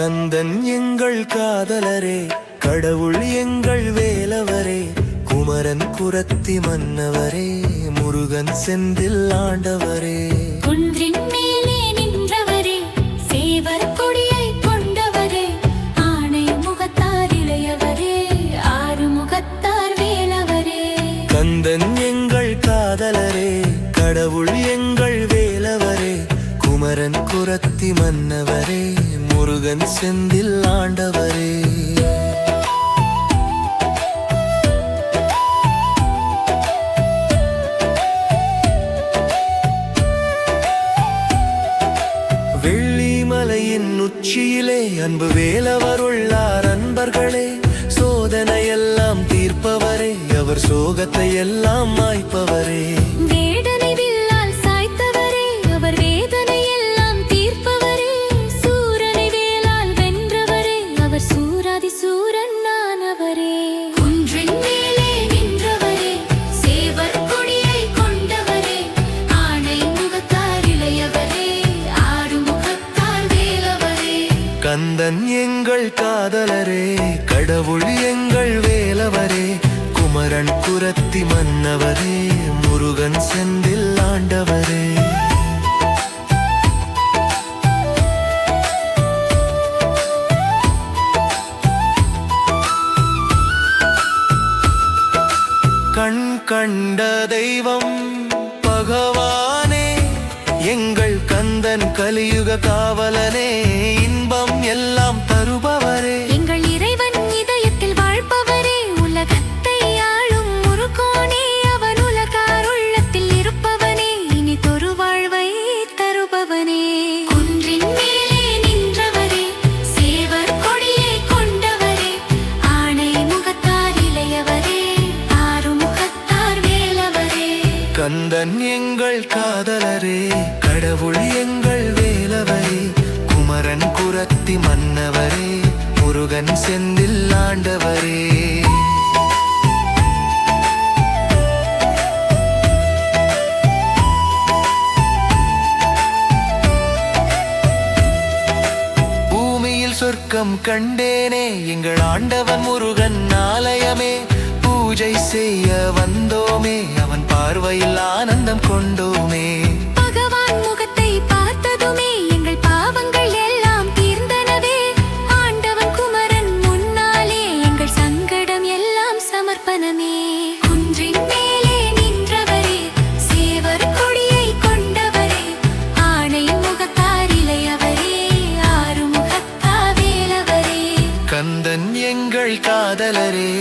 கந்தன் எங்கள் காதலரே கடவுள் எங்கள் வேலவரே குமரன் குரத்தி மன்னவரே முருகன் செந்தில் ஆண்டவரே. குன்றின் மேலே நின்றவரே சேவர் கொடியை கொண்டவரே ஆணை முகத்தார் இளையவரே ஆறு முகத்தார் வேலவரே. கந்தன் எங்கள் காதலரே கடவுள் எங்கள் வேலவரே குமரன் குரத்தி மன்னவரே முருகன் செந்தில் ஆண்டவரே. வெள்ளிமலையின் உச்சியிலே அன்பு வேலவர் உள்ளார் அன்பர்களே. சோதனையெல்லாம் தீர்ப்பவரே. அவர் சோகத்தை எல்லாம் மாய்ப்பவரே. கந்தன் எங்கள் காதலரே கடவுள் எங்கள் வேலவரே குமரன் குரத்தி மன்னவரே முருகன் செந்தில் ஆண்டவரே. கண் கண்ட தெய்வம் பகவானே எங்க கந்தன் கலியுக காவலனே இன்பம் எல்லாம் தருபவரே. கந்தன் எங்கள் காதலரே கடவுள் எங்கள் வேலவரே குமரன் குரத்தி மன்னவரே முருகன் செந்தில் ஆண்டவரே. பூமியில் சொர்க்கம் கண்டேனே எங்கள் ஆண்டவன் முருகன் ஆலயமே. பூஜை செய்ய வந்தோமே. அவன் பார்வையில் ஆனந்தம் கொண்டோமே. பகவான் முகத்தை பார்த்ததுமே எங்கள் பாவங்கள் எல்லாம் தீர்ந்தனவே. ஆண்டவன் குமரன் முன்னாலே எங்கள் சங்கடம் எல்லாம் சமர்ப்பணமே. குன்றின் மேலே நின்றவரே சேவர் கொடியை கொண்டவரே. ஆணை முகத்தார் இளையவரே ஆறு முகத்தா வேலவரே காதலரே.